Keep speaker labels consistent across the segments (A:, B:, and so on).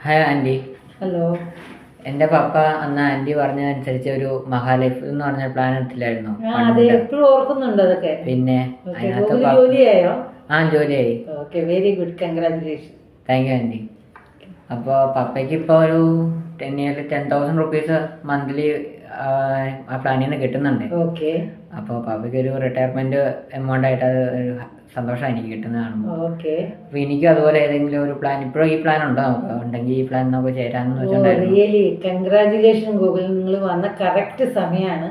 A: Hi aunty
B: hello
A: എന്റെ പപ്പ അന്ന് anti പറഞ്ഞതനുസരിച്ച് ഒരു മഹാലൈഫ് എന്ന് പറഞ്ഞ പ്ലാൻ എടുത്തില്ലായിരുന്നു.
B: എപ്പോഴും ഓർക്കുന്നുണ്ട് അതൊക്കെ.
A: പിന്നെ
B: ജോലിയായോ?
A: ആ ജോലിയായി.
B: Okay very good congratulation
A: thank you aunty അപ്പോൾ പപ്പയ്ക്ക് ഇപ്പോൾ ഒരു ടെൻ ഇയറിൽ ടെൻ തൗസൻഡ് റുപ്പീസ് മന്ത്ലി ആ പ്ലാനിൽ നിന്ന് കിട്ടുന്നുണ്ട്.
B: ഓക്കെ
A: അപ്പോൾ പബ്ലിക് ഒരു റിട്ടയർമെന്റ് എമൗണ്ട് ആയിട്ട് അത് ഒരു സന്തോഷമാണ് എനിക്ക് കിട്ടുന്നത് കാണുമ്പോൾ
B: ഓക്കെ
A: അപ്പോൾ എനിക്കും അതുപോലെ ഏതെങ്കിലും ഒരു പ്ലാൻ ഇപ്പോഴും ഈ പ്ലാൻ ഉണ്ടോ? നമുക്ക് ഉണ്ടെങ്കിൽ ഈ പ്ലാൻ നമുക്ക് ചേരാമെന്ന് വെച്ചിട്ടുണ്ടായിരുന്നു.
B: റിയലി കൺഗ്രാചുലേഷൻ ഗൂഗിൾ നിങ്ങൾ വന്ന കറക്റ്റ് സമയമാണ്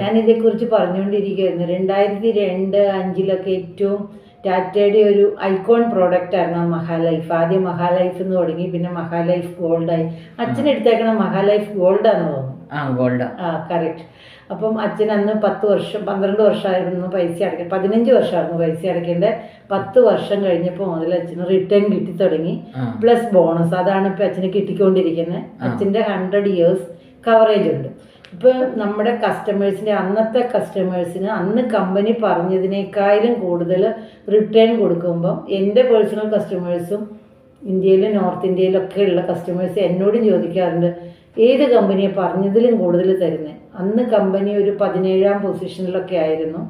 B: ഞാൻ ഇതേക്കുറിച്ച് പറഞ്ഞുകൊണ്ടിരിക്കുകയായിരുന്നു രണ്ടായിരത്തി രണ്ട് അഞ്ചിലൊക്കെ ഏറ്റവും ടാറ്റയുടെ ഒരു ഐക്കോൺ പ്രോഡക്റ്റ് ആയിരുന്നു മഹാലൈഫ്. ആദ്യം മഹാലൈഫ് എന്ന് തുടങ്ങി പിന്നെ മഹാലൈഫ് ഗോൾഡായി. അച്ഛൻ എടുത്തേക്കണ മഹാലൈഫ് ഗോൾഡാന്ന് തോന്നുന്നു.
A: ഗോൾഡ്.
B: ആ കറക്റ്റ് അപ്പം അച്ഛൻ അന്ന് പത്ത് വർഷം പന്ത്രണ്ട് വർഷമായിരുന്നു പൈസ അടയ്ക്കുക പതിനഞ്ച് വർഷമായിരുന്നു പൈസ അടയ്ക്കേണ്ടത് പത്ത് വർഷം കഴിഞ്ഞപ്പോൾ മുതൽ അച്ഛന് റിട്ടേൺ കിട്ടി തുടങ്ങി. പ്ലസ് ബോണസ് അതാണ് ഇപ്പം അച്ഛന് കിട്ടിക്കൊണ്ടിരിക്കുന്നത്. അച്ഛന്റെ ഹൺഡ്രഡ് ഇയേഴ്സ് കവറേജ് ഉണ്ട്. ഇപ്പോൾ നമ്മുടെ കസ്റ്റമേഴ്സിന്റെ അന്നത്തെ കസ്റ്റമേഴ്സിന് അന്ന് കമ്പനി പറഞ്ഞതിനേക്കാളും കൂടുതൽ റിട്ടേൺ കൊടുക്കുമ്പം എന്റെ പേഴ്സണൽ കസ്റ്റമേഴ്സും ഇന്ത്യയിലും നോർത്ത് ഇന്ത്യയിലൊക്കെ ഉള്ള കസ്റ്റമേഴ്സ് എന്നോടും ചോദിക്കാറുണ്ട് ഏത് കമ്പനിയെ പറഞ്ഞതിലും കൂടുതൽ തരുന്നത് അന്ന് കമ്പനി ഒരു പതിനേഴാം പൊസിഷനിലൊക്കെ ആയിരുന്നു.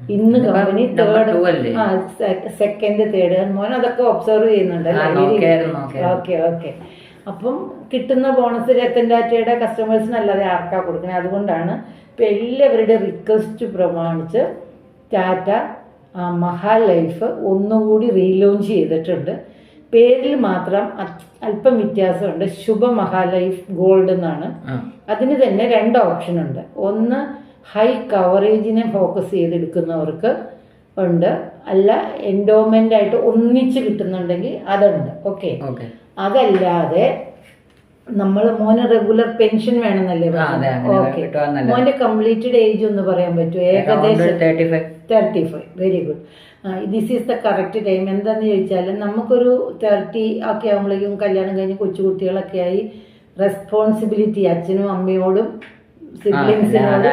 B: ഇന്ന് കമ്പനി തേർഡ്? ആ സെക്കൻഡ് തേർഡ് മോൻ അതൊക്കെ ഒബ്സർവ് ചെയ്യുന്നുണ്ട്. Okay okay. അപ്പം കിട്ടുന്ന ബോണസ് രത്തൻ ടാറ്റയുടെ കസ്റ്റമേഴ്സിനല്ലാതെ ആർക്കാ കൊടുക്കുന്നത് അതുകൊണ്ടാണ് ഇപ്പം എല്ലാവരുടെ റിക്വസ്റ്റ് പ്രമാണിച്ച് ടാറ്റ മഹാ ലൈഫ് ഒന്നുകൂടി റീലോഞ്ച് ചെയ്തിട്ടുണ്ട്. പേരിൽ മാത്രം അല്പം വ്യത്യാസമുണ്ട്. ശുഭ മഹാലൈഫ് ഗോൾഡ് എന്നാണ്. അതിന് തന്നെ രണ്ട് ഓപ്ഷൻ ഉണ്ട്. ഒന്ന് ഹൈ കവറേജിനെ ഫോക്കസ് ചെയ്തെടുക്കുന്നവർക്ക് ഉണ്ട്. അല്ല എൻഡോമെന്റ് ആയിട്ട് ഒന്നിച്ച് കിട്ടുന്നുണ്ടെങ്കിൽ അതുണ്ട്. ഓക്കെ. അതല്ലാതെ നമ്മൾ മോന് റെഗുലർ പെൻഷൻ വേണമെന്നല്ലേ
A: ഓക്കെ.
B: മോന്റെ കംപ്ലീറ്റഡ് ഏജ് ഒന്ന് പറയാൻ പറ്റുമോ? ഏകദേശം
A: thirty five
B: very good this is the correct time എന്താണെന്ന് ചോദിച്ചാൽ നമുക്കൊരു തേർട്ടി ഒക്കെ ആകുമ്പോഴേക്കും കല്യാണം കഴിഞ്ഞ് കൊച്ചുകുട്ടികളൊക്കെ ആയി റെസ്പോൺസിബിലിറ്റി അച്ഛനും അമ്മയോടും സിബ്ലിങ്സിനോടും.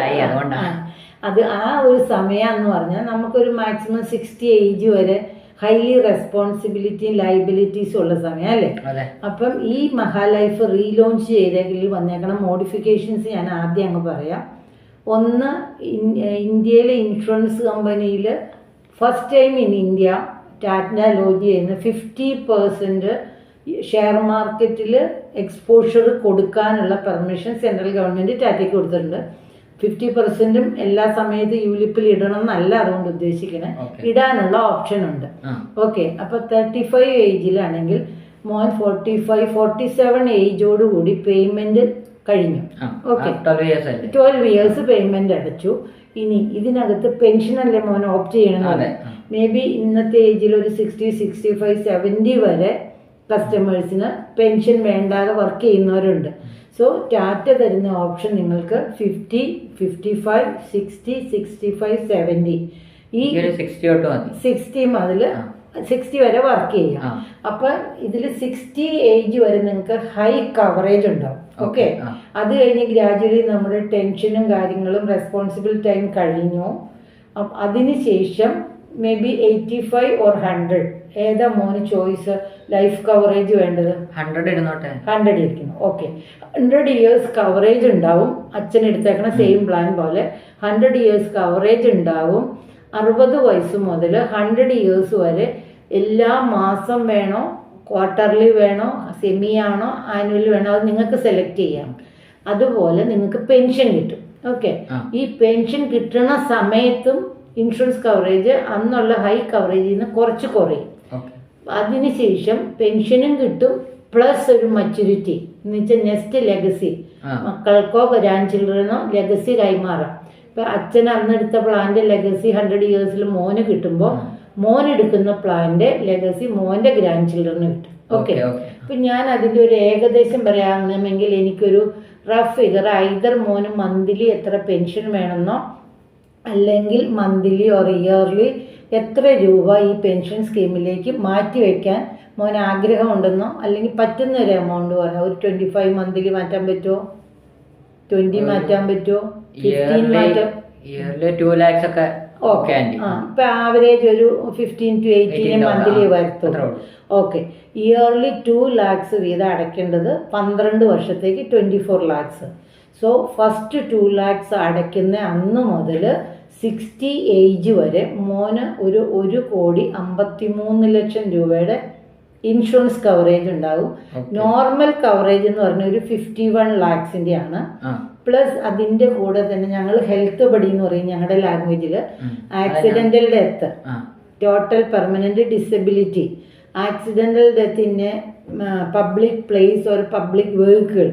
B: അത് ആ ഒരു സമയം എന്ന് പറഞ്ഞാൽ നമുക്കൊരു മാക്സിമം സിക്സ്റ്റി ഏജ് വരെ ഹൈലി റെസ്പോൺസിബിലിറ്റിയും ലൈബിലിറ്റീസും ഉള്ള സമയം അല്ലേ? അപ്പം ഈ മഹാലൈഫ് റീലോഞ്ച് ചെയ്തെങ്കിൽ വന്നേക്കണം മോഡിഫിക്കേഷൻസ് ഞാൻ ആദ്യം അങ്ങ് പറയാം. ഒന്ന് ഇന്ത്യയിലെ ഇൻഷുറൻസ് കമ്പനിയിൽ first time in India Tata ലോജി എന്ന് ഫിഫ്റ്റി പെർസെന്റ് ഷെയർ മാർക്കറ്റിൽ എക്സ്പോഷർ കൊടുക്കാനുള്ള പെർമിഷൻ സെൻട്രൽ ഗവൺമെന്റ് ടാറ്റയ്ക്ക് കൊടുത്തിട്ടുണ്ട്. ഫിഫ്റ്റി പെർസെന്റും എല്ലാ സമയത്ത് യൂലിപ്പിൽ ഇടണം എന്നല്ല അതുകൊണ്ട് ഉദ്ദേശിക്കണേ. ഇടാനുള്ള ഓപ്ഷൻ ഉണ്ട്. ഓക്കെ അപ്പോൾ തേർട്ടി ഫൈവ് ഏജിലാണെങ്കിൽ മോൻ ഫോർട്ടി ഫൈവ് ഫോർട്ടി സെവൻ ഏജോടുകൂടി പേയ്മെന്റ് കഴിഞ്ഞു.
A: ട്വൽവ് ഇയേഴ്സ്
B: പേയ്മെന്റ് അടച്ചു. ഇനി ഇതിനകത്ത് പെൻഷൻ അല്ലേ മോൻ ഓപ്റ്റ്
A: ചെയ്യണം
B: മേ ബി ഇന്നത്തെ ഏജിൽ ഒരു സിക്സ്റ്റി സിക്സ്റ്റി ഫൈവ് സെവന്റി വരെ കസ്റ്റമേഴ്സിന് പെൻഷൻ വേണ്ടാതെ വർക്ക് ചെയ്യുന്നവരുണ്ട്. സോ ടാറ്റ തരുന്ന ഓപ്ഷൻ നിങ്ങൾക്ക് fifty fifty five sixty sixty five seventy ഈ
A: സിക്സ്റ്റി
B: മുതൽ സിക്സ്റ്റി വരെ വർക്ക് ചെയ്യാം. അപ്പം ഇതിൽ സിക്സ്റ്റി ഏജ് വരെ നിങ്ങൾക്ക് ഹൈ കവറേജ് ഉണ്ടാവും. ഓക്കെ. അത് കഴിഞ്ഞ് ഗ്രാജുവലി നമ്മുടെ ടെൻഷനും കാര്യങ്ങളും റെസ്പോൺസിബിൾ ടൈം കഴിഞ്ഞു. അതിനുശേഷം അതിന് ശേഷം maybe eighty five or hundred ഏതാ മോന് ചോയ്സ് ലൈഫ് കവറേജ് വേണ്ടത്?
A: ഹൺഡ്രഡ് ഇടുന്നോട്ടെ.
B: ഹൺഡ്രഡ് ഇരിക്കുന്നു. ഓക്കെ ഹൺഡ്രഡ് ഇയേഴ്സ് കവറേജ് ഉണ്ടാവും. അച്ഛൻ എടുത്തേക്കണ സെയിം പ്ലാൻ പോലെ. ഹൺഡ്രഡ് ഇയേഴ്സ് കവറേജ് ഉണ്ടാവും. അറുപത് വയസ്സ് മുതൽ ഹൺഡ്രഡ് ഇയേഴ്സ് വരെ എല്ലാ മാസം വേണോ? ക്വാർട്ടർലി വേണോ സെമി ആണോ ആനുവലി വേണോ അത് നിങ്ങൾക്ക് സെലക്ട് ചെയ്യാം. അതുപോലെ നിങ്ങൾക്ക് പെൻഷൻ കിട്ടും. ഓക്കെ ഈ പെൻഷൻ കിട്ടുന്ന സമയത്തും ഇൻഷുറൻസ് കവറേജ് അന്നുള്ള ഹൈ കവറേജിൽ നിന്ന് കുറച്ച് കുറയും. അതിനുശേഷം പെൻഷനും കിട്ടും പ്ലസ് ഒരു മച്യൂരിറ്റി എന്ന് വെച്ചാൽ നെക്സ്റ്റ് ലെഗസി മക്കൾക്കോ ഗ്രാൻഡ് ചിൽഡ്രനോ ലെഗസി കൈമാറാം. ഇപ്പൊ അച്ഛൻ അന്നെടുത്ത പ്ലാന്റെ ലെഗസി ഹൺഡ്രഡ് ഇയേഴ്സിൽ മോന് കിട്ടുമ്പോൾ മോൻ എടുക്കുന്ന പ്ലാന്റെ ലെഗസി മോന്റെ ഗ്രാൻഡ് ചിൽഡ്രന് കിട്ടും. ഓക്കെ. ഇപ്പൊ ഞാൻ അതിന്റെ ഒരു ഏകദേശം പറയാമെങ്കിൽ എനിക്കൊരു റഫ് ഫിഗർ ഐദർ മോന് മന്ത്ലി എത്ര പെൻഷൻ വേണമെന്നോ അല്ലെങ്കിൽ മന്ത്ലി ഓർ ഇയർലി എത്ര രൂപ ഈ പെൻഷൻ സ്കീമിലേക്ക് മാറ്റി വയ്ക്കാൻ മോൻ ആഗ്രഹമുണ്ടെന്നോ അല്ലെങ്കിൽ പറ്റുന്ന ഒരു എമൗണ്ട് പറയാം ഒരു ട്വന്റി ഫൈവ് മന്ത്ലി മാറ്റാൻ പറ്റുമോ ട്വന്റി മാറ്റാൻ പറ്റുമോ ഫിഫ്റ്റീൻ
A: മാറ്റം
B: മാറ്റാൻ
A: ഇയർലി ടു ലാക്സ് ഒക്കെ ഓക്കെ
B: ആ ഇപ്പൊ ആവറേജ് ഒരു ഫിഫ്റ്റീൻ ടു എയ്റ്റീൻ
A: 18
B: മന്ത്ലി വരത്തുള്ളൂ ഓക്കെ ഇയർലി ടു ലാക്സ് വീതം അടയ്ക്കേണ്ടത് പന്ത്രണ്ട് വർഷത്തേക്ക് twenty four lakhs so first two lakhs അടയ്ക്കുന്ന അന്ന് മുതൽ സിക്സ്റ്റി ഏജ് വരെ മോന് ഒരു ഒരു കോടി അമ്പത്തി മൂന്ന് ലക്ഷം രൂപയുടെ ഇൻഷുറൻസ് കവറേജ് ഉണ്ടാകും. നോർമൽ കവറേജ് എന്ന് പറഞ്ഞ ഒരു ഫിഫ്റ്റി വൺ ലാക്സിന്റെ ആണ് പ്ലസ് അതിന്റെ കൂടെ തന്നെ ഞങ്ങൾ ഹെൽത്ത് ബഡി എന്ന് പറയും ഞങ്ങളുടെ ലാംഗ്വേജിൽ accidental death total permanent disability accidental ഡെത്തിന്റെ public place ഒരു പബ്ലിക് വെഹിക്കിൾ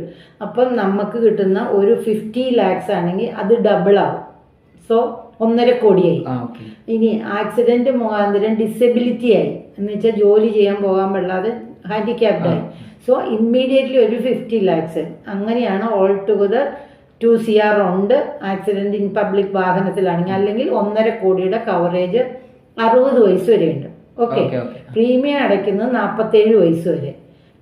B: അപ്പം നമുക്ക് കിട്ടുന്ന ഒരു ഫിഫ്റ്റി ലാക്സ് ആണെങ്കിൽ അത് ഡബിൾ ആവും. സോ ഒന്നര കോടിയായി. ഇനി ആക്സിഡന്റ് മുഖാന്തരം ഡിസബിലിറ്റി ആയി. എന്ന് വെച്ചാൽ ജോലി ചെയ്യാൻ പോകാൻ പാടില്ലാതെ ഹാൻഡിക്യാപ്ഡ് ആയി. സോ ഇമ്മീഡിയറ്റ്ലി ഒരു ഫിഫ്റ്റി ലാക്സ് അങ്ങനെയാണ് all together two C R ഉണ്ട്. ആക്സിഡന്റ് ഇൻ പബ്ലിക് വാഹനത്തിലാണെങ്കിൽ അല്ലെങ്കിൽ ഒന്നര കോടിയുടെ കവറേജ് അറുപത് വയസ്സ് വരെ ഉണ്ട് ഓക്കെ പ്രീമിയം അടയ്ക്കുന്നത് നാൽപ്പത്തേഴ് വയസ്സ് വരെ.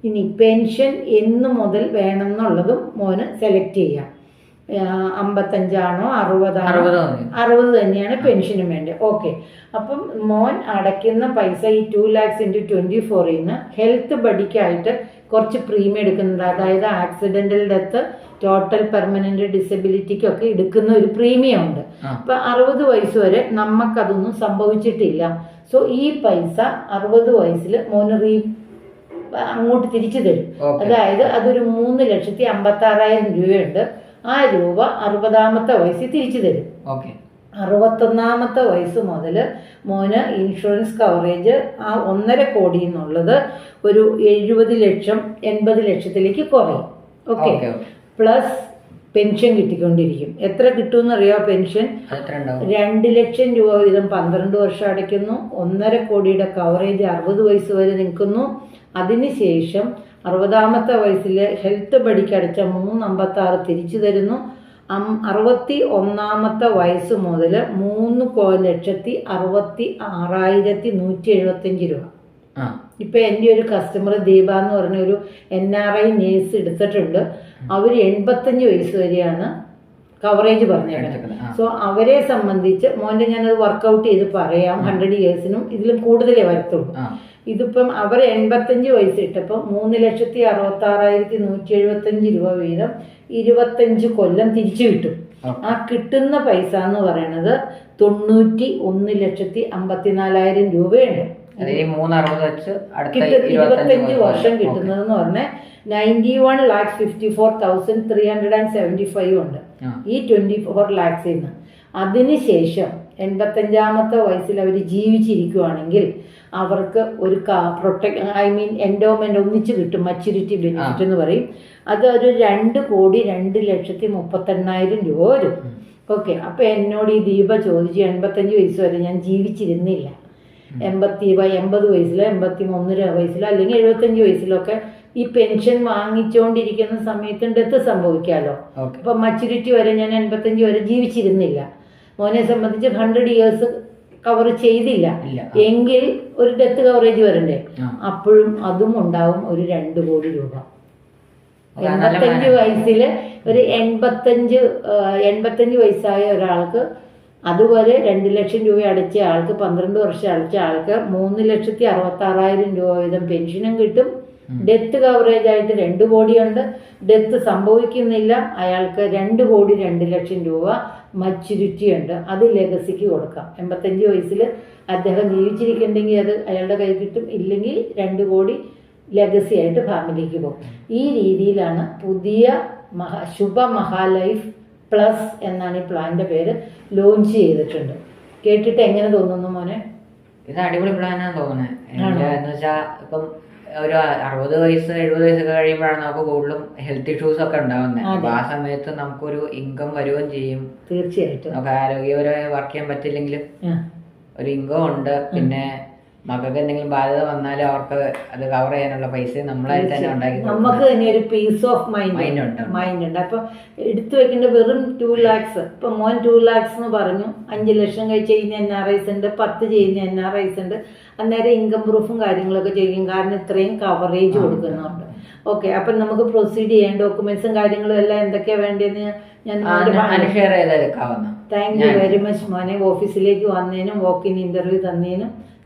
B: ഇനി പെൻഷൻ എന്ന് മുതൽ വേണമെന്നുള്ളതും മോന് സെലക്ട് ചെയ്യാം. അമ്പത്തഞ്ചാണോ അറുപതാണോ?
A: അറുപത്
B: തന്നെയാണ് പെൻഷനും വേണ്ടത്. ഓക്കെ. അപ്പം മോൻ അടയ്ക്കുന്ന പൈസ ഈ ടു ലാക്സ് ഇന്റു ട്വന്റി ഫോറിൽ നിന്ന് ഹെൽത്ത് ബഡിക്കായിട്ട് കുറച്ച് പ്രീമിയം എടുക്കുന്നുണ്ട്. അതായത് ആക്സിഡന്റൽ ഡെത്ത് ടോട്ടൽ പെർമനന്റ് ഡിസബിലിറ്റിക്കൊക്കെ എടുക്കുന്ന ഒരു പ്രീമിയം ഉണ്ട്. അപ്പം അറുപത് വയസ്സ് വരെ നമുക്കതൊന്നും സംഭവിച്ചിട്ടില്ല. സോ ഈ പൈസ അറുപത് വയസ്സിൽ മോന് റീ അങ്ങോട്ട് തിരിച്ചു തരും. അതായത് അതൊരു മൂന്ന് ലക്ഷത്തി അമ്പത്തി ആറായിരം രൂപയുണ്ട്. ആ രൂപ അറുപതാമത്തെ വയസ്സിൽ തിരിച്ചു തരും.
A: ഓക്കെ.
B: അറുപത്തൊന്നാമത്തെ വയസ്സ് മുതൽ മോന് ഇൻഷുറൻസ് കവറേജ് ആ ഒന്നര കോടി എന്നുള്ളത് ഒരു എഴുപത് ലക്ഷം എൺപത് ലക്ഷത്തിലേക്ക് കുറയും. ഓക്കെ. പ്ലസ് പെൻഷൻ കിട്ടിക്കൊണ്ടിരിക്കും. എത്ര കിട്ടുമെന്നറിയോ പെൻഷൻ? രണ്ട് ലക്ഷം രൂപ വീതം പന്ത്രണ്ട് വർഷം അടയ്ക്കുന്നു. ഒന്നര കോടിയുടെ കവറേജ് അറുപത് വയസ്സ് വരെ നിൽക്കുന്നു. അതിനുശേഷം അറുപതാമത്തെ വയസ്സിൽ ഹെൽത്ത് ബഡിക്ക് അടച്ച മൂന്ന് അമ്പത്തി ആറ് തിരിച്ചു തരുന്നു. അം- അറുപത്തി ഒന്നാമത്തെ വയസ്സ് മുതൽ മൂന്ന് ലക്ഷത്തി അറുപത്തി ആറായിരത്തി നൂറ്റി എഴുപത്തഞ്ച് രൂപ. ഇപ്പം എന്റെ ഒരു കസ്റ്റമർ ദീപ എന്ന് പറഞ്ഞ ഒരു എൻ ആർ ഐ നേഴ്സ് എടുത്തിട്ടുണ്ട്. അവർ എൺപത്തഞ്ച് വയസ്സ് വരെയാണ് കവറേജ് പറഞ്ഞേക്കുന്നത് സോ അവരെ സംബന്ധിച്ച് മോന്റെ ഞാനത് വർക്കൗട്ട് ചെയ്ത് പറയാം. ഹൺഡ്രഡ് ഇയേഴ്സിനും ഇതിലും കൂടുതലേ വരത്തുള്ളൂ. ഇതിപ്പം അവർ എൺപത്തഞ്ച് വയസ്സിട്ടപ്പോൾ മൂന്ന് ലക്ഷത്തി അറുപത്തി ആറായിരത്തി നൂറ്റി എഴുപത്തഞ്ച് രൂപ വീതം ഇരുപത്തഞ്ച് കൊല്ലം തിരിച്ചു കിട്ടും. ആ. കിട്ടുന്ന പൈസ എന്ന് പറയുന്നത് തൊണ്ണൂറ്റി ഒന്ന് ലക്ഷത്തി അമ്പത്തിനാലായിരം രൂപയുണ്ട്. ഇരുപത്തഞ്ച് വർഷം
A: കിട്ടുന്നത്
B: കിട്ടുന്നതെന്ന് പറഞ്ഞാൽ ninety one lakhs fifty four thousand three hundred and seventy five ഉണ്ട് ഈ ട്വന്റി ഫോർ ലാക്സിൽ നിന്ന് അതിനുശേഷം എൺപത്തഞ്ചാമത്തെ വയസ്സിൽ അവർ ജീവിച്ചിരിക്കുവാണെങ്കിൽ അവർക്ക് ഒരു protect protect I mean endowment ഒന്നിച്ച് കിട്ടും മച്യൂരിറ്റി ബെനിഫിറ്റ് എന്ന് പറയും. അത് ഒരു രണ്ട് കോടി രണ്ട് ലക്ഷത്തി മുപ്പത്തെണ്ണായിരം രൂപ വരും. ഓക്കെ അപ്പോൾ എന്നോട് ഈ ദീപ ചോദിച്ചു എൺപത്തഞ്ച് വയസ്സ് വരെ ഞാൻ ജീവിച്ചിരുന്നില്ല. എൺപത്തി എൺപത് വയസ്സിലോ എൺപത്തി മൂന്നര വയസ്സിലോ അല്ലെങ്കിൽ എഴുപത്തഞ്ച് വയസ്സിലൊക്കെ ഈ പെൻഷൻ വാങ്ങിച്ചുകൊണ്ടിരിക്കുന്ന സമയത്ത് ഡെത്ത് സംഭവിക്കാമല്ലോ അപ്പം മച്യൂരിറ്റി വരെ ഞാൻ എൺപത്തഞ്ച് വരെ ജീവിച്ചിരുന്നില്ല. മോനെ സംബന്ധിച്ച് ഹൺഡ്രഡ് ഇയേഴ്സ് കവർ ചെയ്തില്ല. എങ്കിൽ ഒരു ഡെത്ത് കവറേജ് വരണ്ടേ? അപ്പോഴും അതും ഉണ്ടാവും ഒരു രണ്ട് കോടി രൂപ. എൺപത്തഞ്ച്. വയസ്സിൽ ഒരു എൺപത്തഞ്ച് എൺപത്തഞ്ച് വയസ്സായ ഒരാൾക്ക് അതുപോലെ രണ്ട് ലക്ഷം രൂപ അടച്ച ആൾക്ക് പന്ത്രണ്ട് വർഷം അടച്ച ആൾക്ക് മൂന്ന് ലക്ഷത്തി അറുപത്തി ആറായിരം രൂപ വീതം പെൻഷനും കിട്ടും. ഡെത്ത് കവറേജ് ആയിട്ട് രണ്ട് കോടിയുണ്ട്. ഡെത്ത് സംഭവിക്കുന്നില്ല. അയാൾക്ക് രണ്ട് കോടി രണ്ട് ലക്ഷം രൂപ മച്ചുരുറ്റി ഉണ്ട് അത് ലെഗസിക്ക് കൊടുക്കാം. എൺപത്തഞ്ച് വയസ്സിൽ അദ്ദേഹം ജീവിച്ചിരിക്കുന്നുണ്ടെങ്കിൽ അത് അയാളുടെ കയ്യിൽ കിട്ടും. ഇല്ലെങ്കിൽ രണ്ട് കോടി ലെഗസി ആയിട്ട് ഫാമിലിക്ക് പോകും. ഈ രീതിയിലാണ് പുതിയ മഹാ ശുഭ മഹാലൈഫ് പ്ലസ് എന്നാണ് ഈ പ്ലാന്റെ പേര് ലോഞ്ച് ചെയ്തിട്ടുണ്ട്. കേട്ടിട്ട് എങ്ങനെ തോന്നുന്നു മോനെ?
A: ഇത് അടിപൊളി പ്ലാനാണ് തോന്നുന്നത്? എന്ന് വെച്ചാൽ ഇപ്പം ഒരു അറുപത് വയസ്സ് എഴുപത് വയസ്സൊക്കെ കഴിയുമ്പോഴാണ് നമുക്ക് കൂടുതലും ഹെൽത്ത് ഇഷ്യൂസ് ഒക്കെ ഉണ്ടാവുന്നത് അപ്പൊ ആ സമയത്ത് നമുക്കൊരു ഇൻകം വരുകയും ചെയ്യും.
B: തീർച്ചയായിട്ടും.
A: നമുക്ക് ആരോഗ്യപരമായി വർക്ക് ചെയ്യാൻ പറ്റില്ലെങ്കിലും ഒരു ഇൻകം ഉണ്ട്. പിന്നെ മക്കൾക്ക് എന്തെങ്കിലും ബാധ്യത വന്നാലും അവർക്ക് അത് കവർ ചെയ്യാനുള്ള പൈസ നമ്മളായിട്ട് തന്നെ ഉണ്ടാക്കി.
B: നമുക്ക് തന്നെ ഒരു പീസ് ഓഫ്
A: മൈൻഡ്
B: മൈൻഡ്
A: ഉണ്ട്.
B: മൈൻഡ് ഉണ്ട്. അപ്പൊ എടുത്തു വെക്കേണ്ട വെറും ടു ലാക്സ് ഇപ്പൊ മോൻ ടു ലാക്സ് എന്ന് പറഞ്ഞു. അഞ്ച് ലക്ഷം ചെയ്യുന്ന എൻ ആർ ഐസ് ഉണ്ട്. പത്ത് ചെയ്യുന്ന എൻ ആർ ഐസ് ഉണ്ട്. അന്നേരം ഇൻകം പ്രൂഫും കാര്യങ്ങളൊക്കെ ചെയ്യും. കാരണം ഇത്രയും കവറേജ് കൊടുക്കുന്നുണ്ട്. ഓക്കെ അപ്പൊ നമുക്ക് പ്രൊസീഡ് ചെയ്യാൻ ഡോക്യുമെന്റ്സും കാര്യങ്ങളും എല്ലാം എന്തൊക്കെയാ വേണ്ടതെന്ന് ഞാൻ താങ്ക് യു വെരി മച്ച് മോനെ. ഓഫീസിലേക്ക് വന്നതിനും വോക്കിൻ ഇന്റർവ്യൂ തന്നതിനും